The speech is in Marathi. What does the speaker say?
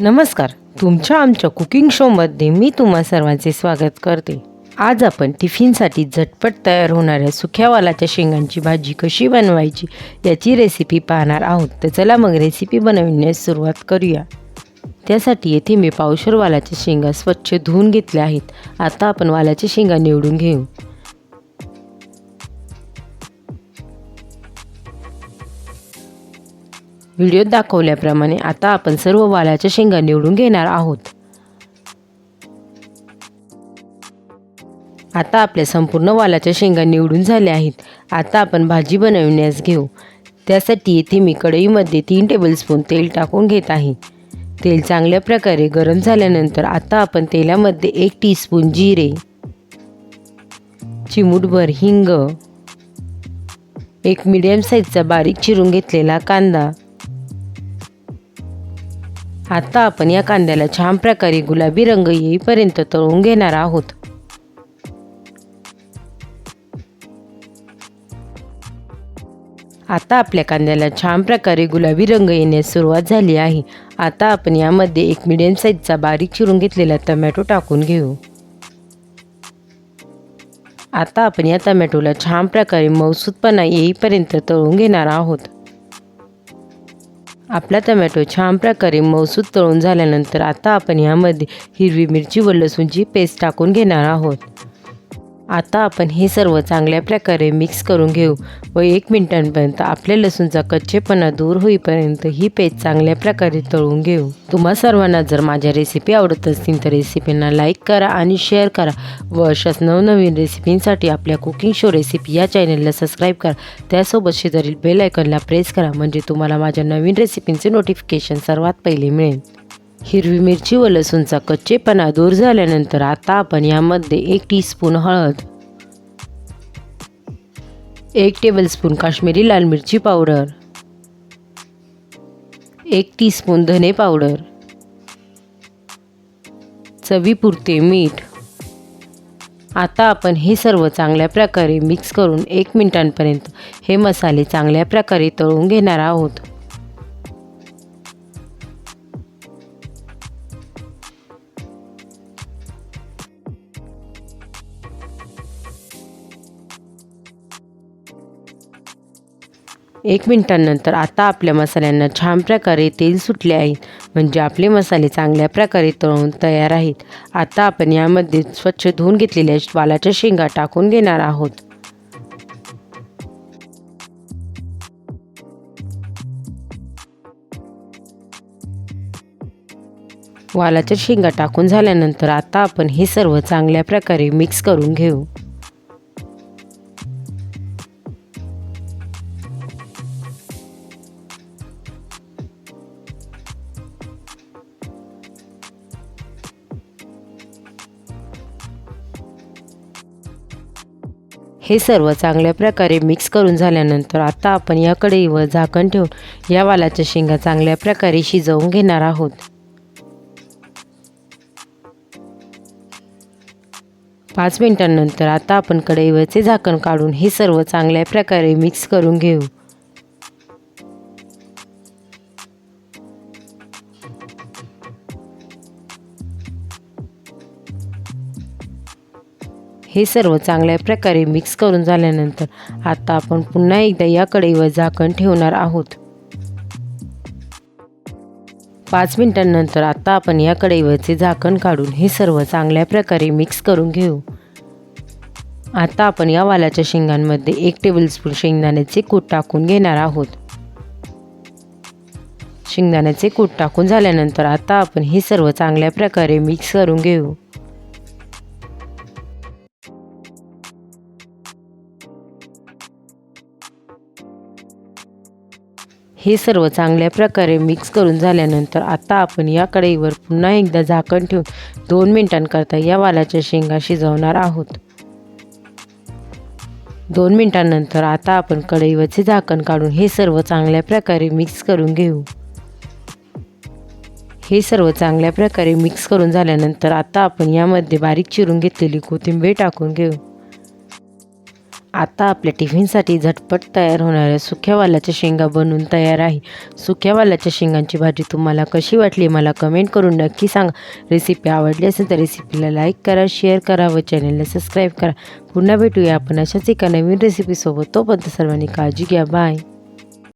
नमस्कार. तुमच्या आमच्या कुकिंग शोमध्ये मी तुम्हा सर्वांचे स्वागत करते. आज आपण टिफिनसाठी झटपट तयार होणाऱ्या सुक्या वालाच्या शेंगांची भाजी कशी बनवायची याची रेसिपी पाहणार आहोत. तर चला मग रेसिपी बनविण्यास सुरुवात करूया. त्यासाठी येथे मी पावशर वालाच्या शेंगा स्वच्छ धुवून घेतल्या आहेत. आता आपण वालाच्या शेंगा निवडून घेऊ. व्हिडिओत दाखवल्याप्रमाणे आता आपण सर्व वालाच्या शेंगा निवडून घेणार आहोत. आता आपल्या संपूर्ण वालाच्या शेंगा निवडून झाल्या आहेत. आता आपण भाजी बनविण्यास घेऊ. त्यासाठी येथे मी कढईमध्ये तीन टेबलस्पून तेल टाकून घेत आहे. तेल चांगल्या प्रकारे गरम झाल्यानंतर आता आपण तेलामध्ये एक टीस्पून जिरे चिमूटभर हिंग एक मिडियम साईजचा बारीक चिरून घेतलेला कांदा आता आपण या कांद्याला छान प्रकारे गुलाबी रंग येईपर्यंत तळून घेणार आहोत. आता आपल्या कांद्याला छान प्रकारे गुलाबी रंग येण्यास सुरुवात झाली आहे. आता आपण यामध्ये एक मिडियम साईजचा बारीक चिरून घेतलेला टमॅटो टाकून घेऊ. आता आपण या टमॅटोला छान प्रकारे मौसूदपणा येईपर्यंत तळून घेणार आहोत. आपला टमॅटो छान प्रकारे मौसूद तळून झाल्यानंतर आता आपण यामध्ये हिरवी मिरची व लसूणची पेस्ट टाकून घेणार आहोत. आता आपण हे सर्व चांगल्या प्रकारे मिक्स करून घेऊ व एक मिनिटांपर्यंत आपल्या लसूणचा कच्चेपणा दूर होईपर्यंत ही पेज चांगल्या प्रकारे तळून घेऊ. तुम्हा सर्वांना जर माझ्या रेसिपी आवडत असतील तर रेसिपींना लाईक करा आणि शेअर करा व अशाच नवनवीन रेसिपींसाठी आपल्या कुकिंग शो रेसिपी या चॅनलला सबस्क्राईब करा. त्यासोबत शेजारील बेल आयकॉनला प्रेस करा म्हणजे तुम्हाला माझ्या नवीन रेसिपींचे नोटिफिकेशन सर्वात पहिले मिळेल. हिरवी मिरची व लसूणचा कच्चेपणा दूर झाल्यानंतर आता आपण यामध्ये एक टीस्पून हळद एक टेबलस्पून काश्मीरी लाल मिरची पावडर एक टीस्पून धने पावडर चवीपुरते मीठ. आता आपण हे सर्व चांगल्या प्रकारे मिक्स करून एक मिनिटांपर्यंत हे मसाले चांगल्या प्रकारे तळून घेणार आहोत. एक मिनटानंतर आता आपल्या मसाल्यांना छान प्रकारे तेल सुटले आहे. म्हणजे आपले मसाले चांगल्या प्रकारे तळून तयार आहेत. आता आपण यामध्ये स्वच्छ धुवून घेतलेल्या वालाच्या शेंगा टाकून घेणार आहोत. वालाच्या शेंगा टाकून झाल्यानंतर आता आपण हे सर्व चांगल्या प्रकारे मिक्स करून घेऊ. हे सर्व चांगल्या प्रकारे मिक्स करून झाल्यानंतर आता आपण या कढईवर झाकण ठेवून या वालाच्या शेंगा चांगल्या प्रकारे शिजवून घेणार आहोत. पाच मिनिटांनंतर आता आपण कढईवरचे झाकण काढून हे सर्व चांगल्या प्रकारे मिक्स करून घेऊ. हे सर्व चांगल्या प्रकारे मिक्स करून झाल्यानंतर आता आपण पुन्हा एकदा या कढईवर झाकण ठेवणार आहोत. पाच मिनिटांनंतर आता आपण या कढईवरचे झाकण काढून हे सर्व चांगल्या प्रकारे मिक्स करून घेऊ. आता आपण या वालाच्या शेंगांमध्ये एक टेबलस्पून शेंगदाण्याचे कूट टाकून घेणार आहोत. शेंगदाण्याचे कूट टाकून झाल्यानंतर आता आपण हे सर्व चांगल्या प्रकारे मिक्स करून घेऊ. हे सर्व चांगल्या प्रकारे मिक्स करून झाल्यानंतर आता आपण या कढईवर पुन्हा एकदा झाकण ठेवून दोन मिनिटांकरता या वालाच्या शेंगा शिजवणार आहोत. दोन मिनिटांनंतर आता आपण कढईवरचे झाकण काढून हे सर्व चांगल्या प्रकारे मिक्स करून घेऊ. हे सर्व चांगल्या प्रकारे मिक्स करून झाल्यानंतर आता आपण यामध्ये बारीक चिरून घेतलेली कोथिंबीर टाकून घेऊ. आता आपल्या टिफिनसाठी झटपट तयार होणाऱ्या सुक्या वालाच्या शेंगा बनवून तयार आहे. सुक्या वालाच्या शेंगांची भाजी तुम्हाला कशी वाटली मला कमेंट करून नक्की सांगा. रेसिपी आवडली असेल तर रेसिपीला लाईक करा शेअर करा व चॅनलला सबस्क्राईब करा. पुन्हा भेटूया आपण अशाच एका नवीन रेसिपीसोबत तोपर्यंत सर्वांनी काळजी घ्या. बाय